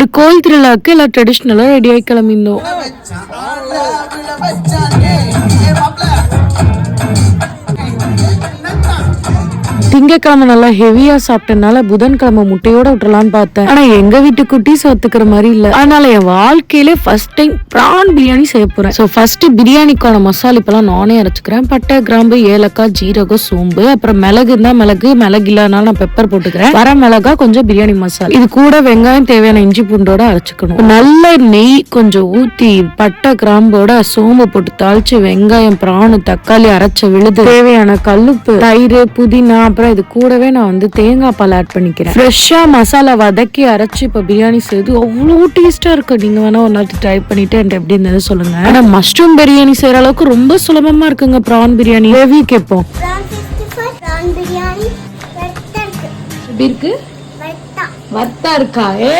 ஒரு கோயில் திருவிழாவுக்கு எல்லாம் ட்ரெடிஷ்னலாக ரெடியாகி கிளம்பியிருந்தோம். திங்கக்கிழமை நல்லா ஹெவியா சாப்பிட்டனால புதன்கிழமை முட்டையோட விட்டுலான்னு பார்த்தேன். ஆனா எங்க வீட்டு குட்டீஸ் ஒத்துக்கிற மாதிரி இல்ல. அதனால என் வாழ்க்கையிலே ஃபர்ஸ்ட் டைம் பிரான் பிரியாணி செய்ய போறேன். சோ ஃபர்ஸ்ட் பிரியாணிக்கான மசாலா இப்பெல்லாம் நானே அரைச்சுக்கிறேன். பட்டை கிராம்பு ஏலக்காய் ஜீரகம் சோம்பு அப்புறம் மிளகு இருந்தா மிளகு மிளகு இல்லாதனால நான் பெப்பர் போட்டுக்கிறேன். வர மிளகா கொஞ்சம் பிரியாணி மசாலா இது கூட வெங்காயம் தேவையான இஞ்சி பூண்டோட அரைச்சுக்கணும். நல்ல நெய் கொஞ்சம் ஊத்தி பட்டை கிராம்போட சோம்பு போட்டு தாளிச்சு வெங்காயம் பிரானு தக்காளி அரைச்ச விழுது. தேவையான கல்லுப்பு தயிர் புதினா அப்புறம் இது கூடவே நான் வந்து தேங்காய் பால் ஆட் பண்ணிக்கிறேன். ஃப்ரெஷ்ஷா மசாலா வதக்கி அரைச்சு இப்ப பிரியாணி செய்து அவ்வளோ டேஸ்டா இருக்கு. நீங்க வேணா ஒரு நாள் ட்ரை பண்ணிட்டு என்கிட்ட எப்படி இருந்தது சொல்லுங்க. ஆனா மஷ்ரூம் பிரியாணி செய்யற அளவுக்கு ரொம்ப சுலபமா இருக்குங்க ப்ரான் பிரியாணி. ஹெவி கேட்போம் எப்படி இருக்கு? வெட்டா வத்தா இருக்கா? ஏ